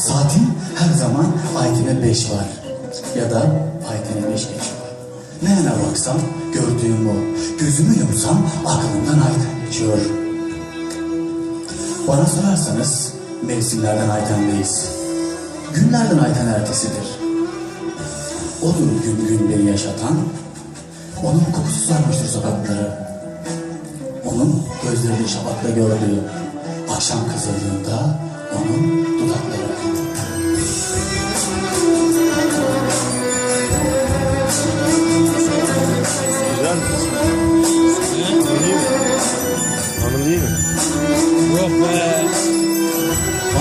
Saatin her zaman Ayten'e beş var. Ya da Ayten'e beş geçiyor. Ne yana baksam gördüğüm o. Gözümü yumsam aklımdan Ayten geçiyor. Bana sorarsanız mevsimlerden Ayten'deyiz. Günlerden Ayten ertesidir. Odur gün gün beni yaşatan, onun kokusu sarmıştır sokakları. Onun gözlerini şafakta gördüğü, akşam kızıldığında onun dudakları.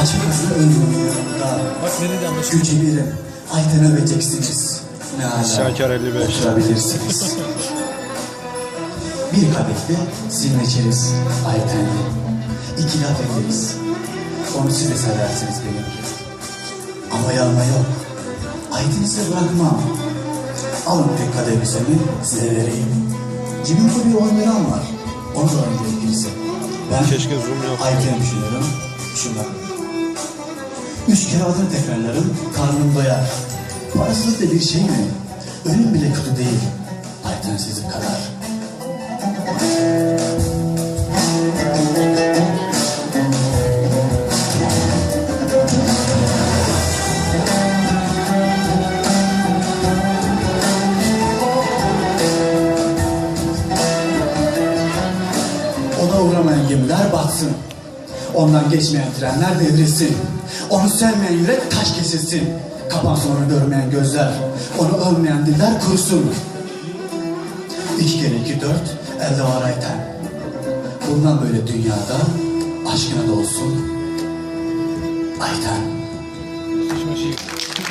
Başkasının ömründe Bak ne dedi ama gücü birim, Ayten'e vereceksiniz. Ne ala. Şaker 55. Oturabilirsiniz. Bir kadehte sizin içeriz Ayten'le. İki laf ederiz. Onu siz de seversiniz benim gibi. Ama yanma yok. Ayten'i size bırakmam. Alın tek kadeh bisemi size vereyim. Cebimde bir on liram var. Onu da oynayacak birisi. Ben Keşke zoom yapsaydım. Ayten'i düşünüyorum. Şundan. Üç kere adını tekrarlarım, karnım doyar. Parasızlık bir şey mi? Ölüm bile kötü değil. Ayten sizin kadar. Ona uğramayan gemiler batsın. Ondan geçmeyen trenler devrilsin. Onu sevmeyen yürek taş kesilsin. Kapansın onu görmeyen gözler. Onu övmeyen diller kurusun. İki kere iki dört elde var ayten. Bundan böyle dünyada aşkına da olsun. Ayten. Şaşı.